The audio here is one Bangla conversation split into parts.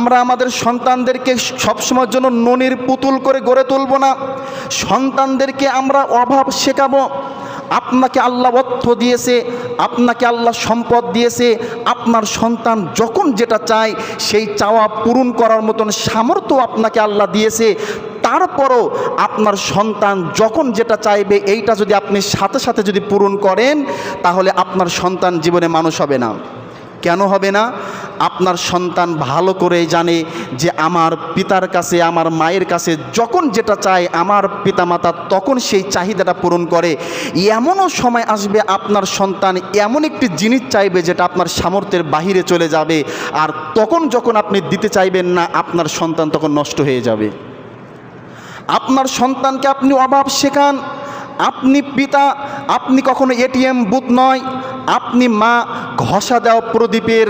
আমরা আমাদের সন্তানদেরকে সবসময়ের জন্য ননির পুতুল করে গড়ে তুলব না। সন্তানদেরকে আমরা অভাব শেখাবো। আপনাকে আল্লাহ অর্থ দিয়েছে, আপনাকে আল্লাহ সম্পদ দিয়েছে। আপনার সন্তান যখন যেটা চায়, সেই চাওয়া পূরণ করার মতন সামর্থ্য আপনাকে আল্লাহ দিয়েছে। তারপরও আপনার সন্তান যখন যেটা চাইবে, এইটা যদি আপনি সাথে সাথে যদি পূরণ করেন, তাহলে আপনার সন্তান জীবনে মানুষ হবে না। কেন হবে না? আপনার সন্তান ভালো করে জানে যে আমার পিতার কাছে, আমার মায়ের কাছে যখন যেটা চায় আমার পিতামাতা, তখন সেই চাহিদাটা পূরণ করে। এমনও সময় আসবে আপনার সন্তান এমন একটি জিনিস চাইবে যেটা আপনার সামর্থ্যের বাহিরে চলে যাবে। আর তখন যখন আপনি দিতে চাইবেন না, আপনার সন্তান তখন নষ্ট হয়ে যাবে। আপনার সন্তানকে আপনি অভাব শেখান। আপনি পিতা, আপনি কখনো এটিএম বুথ নয়। আপনি মা ঘষা দেওয়া প্রদীপের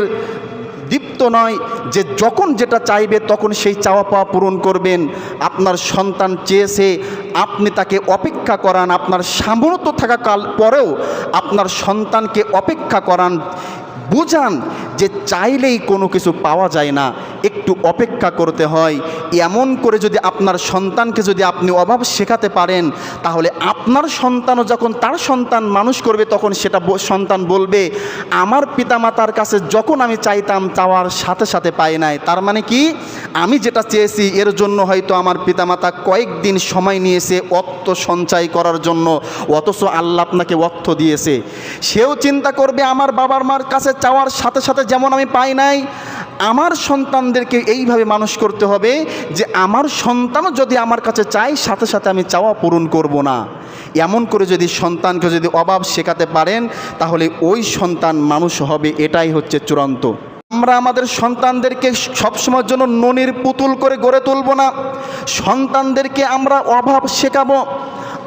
দীপ্ত নয় যে যখন যেটা চাইবে তখন সেই চাওয়া পাওয়া পূরণ করবেন। আপনার সন্তান চেয়েছে, আপনি তাকে অপেক্ষা করান, আপনার সামর্থ্য থাকা কাল পরেও আপনার সন্তানকে অপেক্ষা করান। বুঝান যে চাইলেই কোনো কিছু পাওয়া যায় না, একটু অপেক্ষা করতে হয়। এমন করে যদি আপনার সন্তানকে যদি আপনি অভাব শেখাতে পারেন, তাহলে আপনার সন্তানও যখন তার সন্তান মানুষ করবে, তখন সেটা সন্তান বলবে, আমার পিতামাতার কাছে যখন আমি চাইতাম, চাওয়ার সাথে সাথে পাই নাই। তার মানে কি? আমি যেটা চেয়েছি, এর জন্য হয়তো আমার পিতামাতা কয়েকদিন সময় নিয়েছে অর্থ সঞ্চয় করার জন্য, অথচ আল্লাহ আপনাকে অর্থ দিয়েছে। সেও চিন্তা করবে আমার বাবার মার কাছে চাওয়ার সাথে সাথে যেমন আমি পাই নাই, আমার সন্তানদেরকে এইভাবে মানুষ করতে হবে যে আমার সন্তানও যদি আমার কাছে চাই সাথে সাথে আমি চাওয়া পূরণ করব না। এমন করে যদি সন্তানকে যদি অভাব শেখাতে পারেন, তাহলে ওই সন্তান মানুষ হবে, এটাই হচ্ছে চূড়ান্ত। আমরা আমাদের সন্তানদেরকে সবসময়ের জন্য ননির পুতুল করে গড়ে তুলব না। সন্তানদেরকে আমরা অভাব শেখাবো।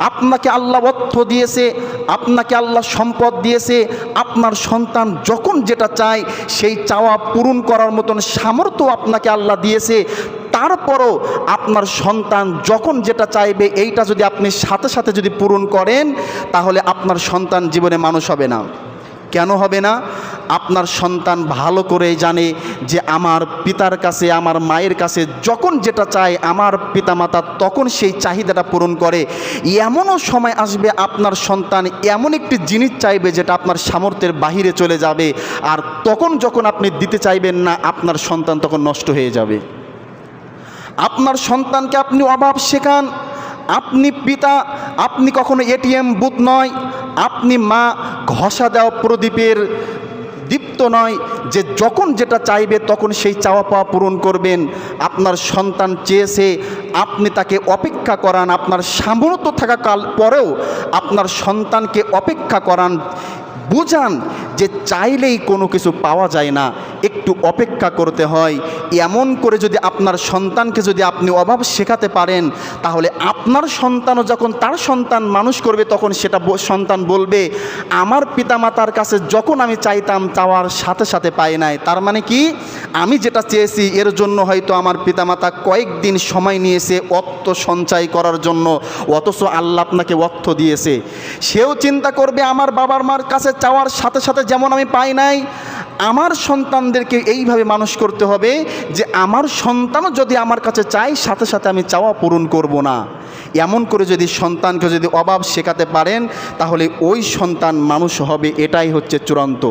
আপনাকে আল্লাহ অর্থ দিয়েছে, আপনাকে আল্লাহ সম্পদ দিয়েছে। আপনার সন্তান যখন যেটা চায়, সেই চাওয়া পূরণ করার মতন সামর্থ্য আপনাকে আল্লাহ দিয়েছে। তারপরও আপনার সন্তান যখন যেটা চাইবে, এইটা যদি আপনি সাথে সাথে যদি পূরণ করেন, তাহলে আপনার সন্তান জীবনে মানুষ হবে না। কেন হবে না? আপনার সন্তান ভালো করে জানে যে আমার পিতার কাছে, আমার মায়ের কাছে যখন যেটা চায় আমার পিতামাতা, তখন সেই চাহিদাটা পূরণ করে। এমনও সময় আসবে আপনার সন্তান এমন একটি জিনিস চাইবে যেটা আপনার সামর্থ্যের বাহিরে চলে যাবে। আর তখন যখন আপনি দিতে চাইবেন না, আপনার সন্তান তখন নষ্ট হয়ে যাবে। আপনার সন্তানকে আপনি অভাব শেখান। আপনি পিতা, আপনি কখনো এটিএম বুথ নয়। আপনি মা ঘষা দেওয়া প্রদীপের দীপ্ত নয়, যে যখন যেটা চাইবে তখন সেই চাওয়া পাওয়া পূরণ করবেন। আপনার সন্তান চেয়েছে, আপনি তাকে অপেক্ষা করান, আপনার সামর্থ্য থাকা কাল পরেও আপনার সন্তানকে অপেক্ষা করান। বুঝান যে চাইলেই কোনো কিছু পাওয়া যায় না, একটু অপেক্ষা করতে হয়। এমন করে যদি আপনার সন্তানকে যদি আপনি অভাব শেখাতে পারেন, তাহলে আপনার সন্তানও যখন তার সন্তান মানুষ করবে, তখন সেটা সন্তান বলবে, আমার পিতামাতার কাছে যখন আমি চাইতাম চাওয়ার সাথে সাথে পাই নাই। তার মানে কি? আমি যেটা চেয়েছি, এর জন্য হয়তো আমার পিতামাতা কয়েকদিন সময় নিয়েছে অর্থ সঞ্চয় করার জন্য, অথচ আল্লাহ আপনাকে অর্থ দিয়েছে। সেও চিন্তা করবে, আমার বাবার মার কাছে চাওয়ার সাথে সাথে যেমন আমি পাই নাই, আমার সন্তানদেরকে এইভাবে মানুষ করতে হবে যে আমার সন্তানও যদি আমার কাছে চাই সাথে সাথে আমি চাওয়া পূরণ করব না। এমন করে যদি সন্তানকে যদি অভাব শেখাতে পারেন, তাহলে ওই সন্তান মানুষ হবে, এটাই হচ্ছে চূড়ান্ত।